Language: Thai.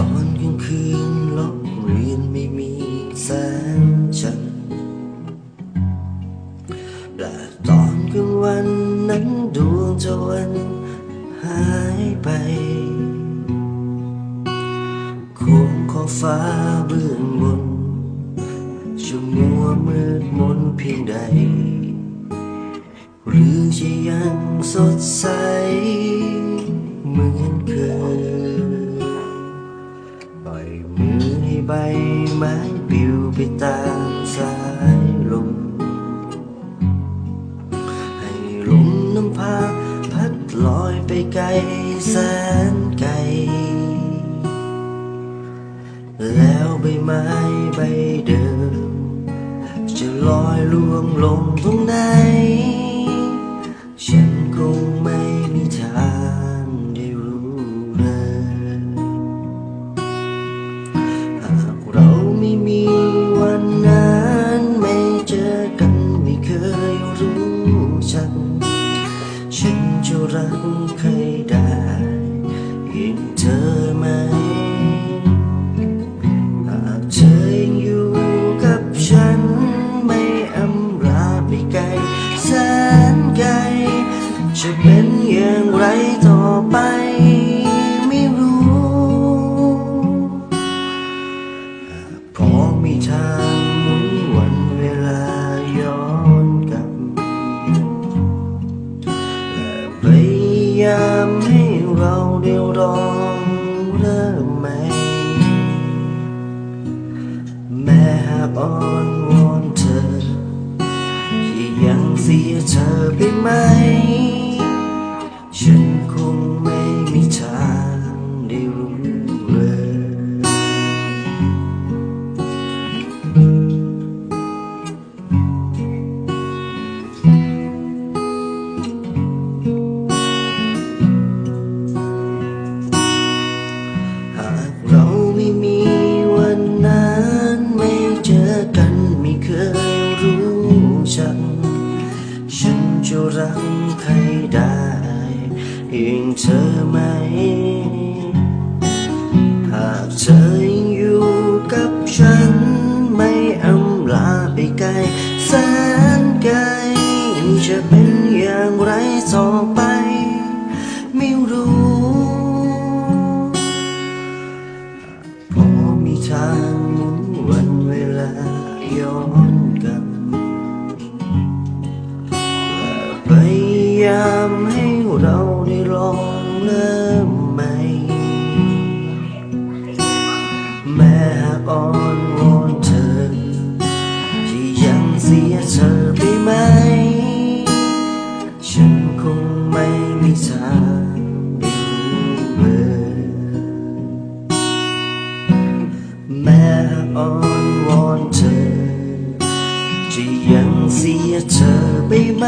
ตอนกลางคืนล็อกเรียนไม่มีแสงฉันและตอนกลางวันนั้นดวงจะวันหายไปคงขอฟ้าเบื้องบนจะมัวมืดมนเพียงใด หรือจะยังสดใสเหมือนเคย ใบไม้ปลิวไปตามสายลม ให้ลมน้ำพาพัดลอยไปไกลแสนไกล แล้วใบไม้ใบเดิม จะลอยล่วงลงตรงไหน ฉัน ฉันจะรักใครได้ยิ่งเธอไหม หากเธอยังอยู่กับฉัน ไม่อำลาไปไกลแสนไกล จะเป็นอย่างไรต่อไป ม้หากอ้อนวอนเธอ ที่ยังเสียเธอไปไหม จะรักใครได้ยิ่งเธอไหม หากเธอยังอยู่กับฉัน ไม่อำลาไปไกลแสนไกลจะเป็นอย่างไรต่อไป ไม่รู้พอมีทางหมุนวันเวลาย้อน ยายามให้เราได้ลองเริ่มใหม่ แม้หากอ้อนวอนเธอ ที่ยังเสียเธอไปไหม ฉันคงไม่มีทางรู้เลยแมออนวอนเธอ จะยังเสียเธอไปไหม